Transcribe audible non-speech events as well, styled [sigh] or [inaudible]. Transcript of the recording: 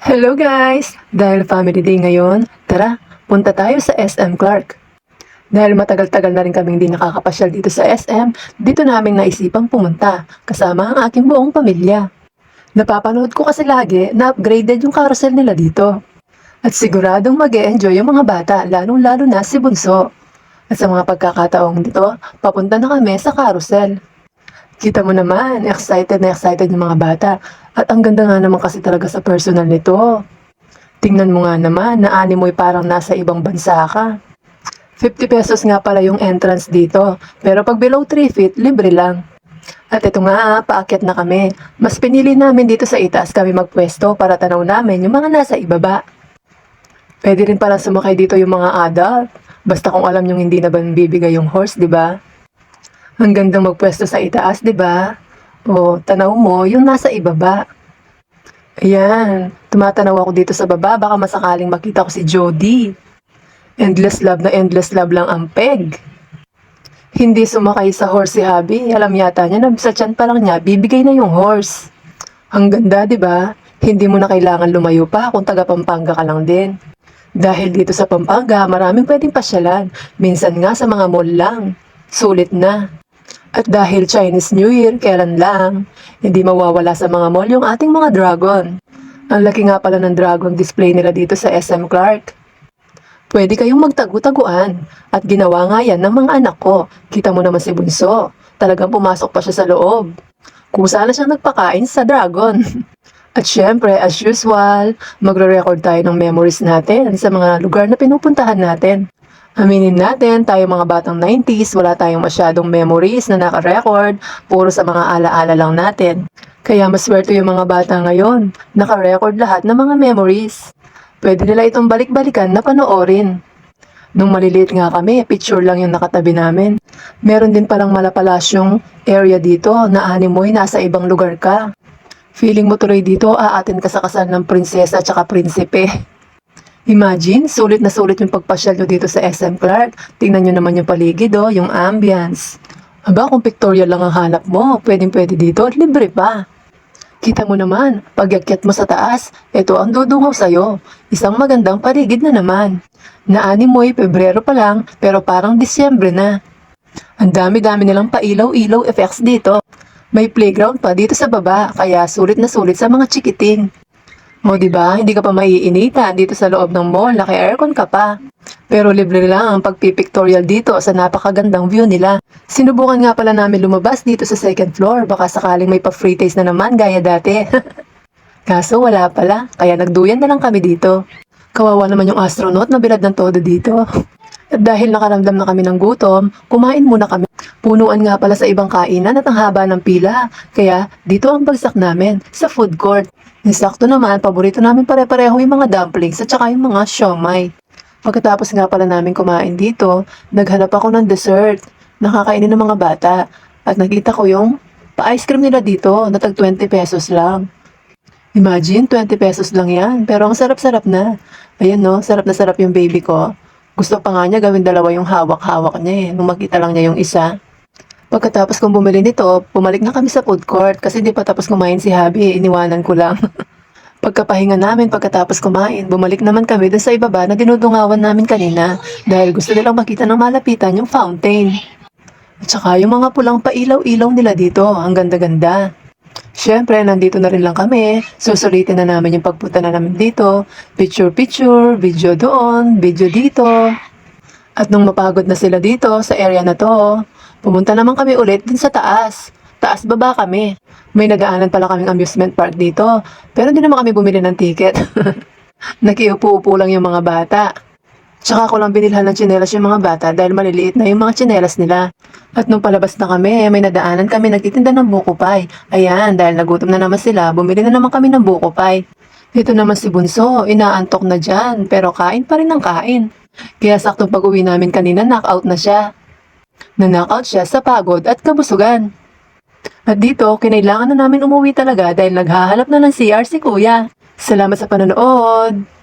Hello guys! Dahil family day ngayon, tara, punta tayo sa SM Clark. Dahil matagal-tagal na rin kaming hindi nakakapasyal dito sa SM, dito namin naisipang pumunta, kasama ang aking buong pamilya. Napapanood ko kasi lagi na upgraded yung carousel nila dito. At siguradong mag enjoy yung mga bata, lalong-lalo na si Bunso. At sa mga pagkakataong dito, papunta na kami sa carousel. Kita mo naman, excited na excited yung mga bata. At ang ganda nga naman kasi talaga sa personal nito. Tingnan mo nga naman, na animoy parang nasa ibang bansa ka. 50 pesos nga pala yung entrance dito. Pero pag below 3 feet, libre lang. At ito nga, paakyat na kami. Mas pinili namin dito sa itaas kami magpwesto para tanaw namin yung mga nasa ibaba. Pwede rin pala sumakay dito yung mga adult. Basta kung alam yung hindi na bibigay yung horse, di ba? Ang gandang magpwesto sa itaas, di ba? O, tanaw mo, yung nasa ibaba. Ayan, tumatanaw ako dito sa baba, baka masakaling makita ko si Jody. Endless love na endless love lang ang peg. Hindi sumakay sa horse si Habi, alam yata niya na sa tiyan pa lang niya, bibigay na yung horse. Ang ganda, di ba? Hindi mo na kailangan lumayo pa kung taga Pampanga ka lang din. Dahil dito sa Pampanga, maraming pwedeng pasyalan. Minsan nga sa mga mall lang. Sulit na. At dahil Chinese New Year, kailan lang, hindi mawawala sa mga mall yung ating mga dragon. Ang laki nga pala ng dragon display nila dito sa SM Clark. Pwede kayong magtagu-taguan. At ginawa nga yan ng mga anak ko. Kita mo naman si Bunso. Talagang pumasok pa siya sa loob. Kusa na siyang nagpakain sa dragon. [laughs] At syempre, as usual, magre-record tayo ng memories natin sa mga lugar na pinupuntahan natin. Aminin natin, tayo mga batang 90s, wala tayong masyadong memories na naka-record, puro sa mga alaala lang natin. Kaya maswerte yung mga bata ngayon, naka-record lahat ng mga memories. Pwede nila itong balik-balikan na panoorin. Nung maliliit nga kami, picture lang yung nakatabi namin. Meron din palang malapalasyong area dito na animoy nasa ibang lugar ka. Feeling mo tuloy dito, aatin ka sa kasal ng prinsesa at prinsipe. Imagine, sulit na sulit yung pagpasyal nyo dito sa SM Clark. Tingnan nyo naman yung paligid, oh, yung ambience. Aba, kung pictorial lang ang hanap mo, pwedeng pwede dito at libre pa. Kita mo naman, pagyakyat mo sa taas, ito ang dudungaw sa'yo. Isang magandang paligid na naman. Naani mo'y Pebrero pa lang, pero parang Disyembre na. Ang dami-dami nilang pailaw-ilaw effects dito. May playground pa dito sa baba, kaya sulit na sulit sa mga chikiting. O di ba, hindi ka pa maiinitan dito sa loob ng mall, naka-aircon ka pa. Pero libre lang ang pagpipictorial dito sa napakagandang view nila. Sinubukan nga pala namin lumabas dito sa second floor, baka sakaling may pa-free taste na naman gaya dati. [laughs] Kaso wala pala, kaya nagduyan na lang kami dito. Kawawa naman yung astronaut na bilad ng todo dito. [laughs] At dahil nakaramdam na kami ng gutom, kumain muna kami. Punuan nga pala sa ibang kainan at ang haba ng pila. Kaya dito ang bagsak namin, sa food court. Insakto naman, paborito namin pare-pareho yung mga dumplings at saka yung mga siomay. Pagkatapos nga pala namin kumain dito, naghanap ako ng dessert. Nakakainin ng mga bata. At nakita ko yung pa-ice cream nila dito na tag 20 pesos lang. Imagine, 20 pesos lang yan. Pero ang sarap-sarap na. Ayan no, sarap na sarap yung baby ko. Gusto pa nga niya gawin dalawa yung hawak-hawak niya eh, nung makita lang niya yung isa. Pagkatapos kong bumili nito, pumalik na kami sa food court kasi di pa tapos kumain si Habi, iniwanan ko lang. [laughs] Pagkapahinga namin pagkatapos kumain, bumalik naman kami dun sa ibaba na dinudungawan namin kanina dahil gusto nilang makita ng malapitan yung fountain. At saka yung mga pulang pailaw-ilaw nila dito, ang ganda-ganda. Siyempre, nandito na rin lang kami. Susulitin na namin yung pagpunta na namin dito. Picture-picture, video doon, video dito. At nung mapagod na sila dito sa area na to, pumunta naman kami ulit din sa taas. Taas baba kami. May nadaanan pala kaming amusement park dito. Pero hindi naman kami bumili ng ticket. [laughs] Nakiupo-upo lang yung mga bata. Tsaka ko lang binilhan ng tsinelas yung mga bata dahil maliliit na yung mga tsinelas nila. At nung palabas na kami, may nadaanan kami nagtitinda ng buko pie. Ayan, dahil nagutom na naman sila, bumili na naman kami ng buko pie. Ito naman si Bunso, inaantok na dyan, pero kain pa rin ng kain. Kaya saktong pag-uwi namin kanina, knockout na siya. Na-knockout siya sa pagod at kabusugan. At dito, kinailangan na namin umuwi talaga dahil naghahanap na ng CR si Kuya. Salamat sa panonood!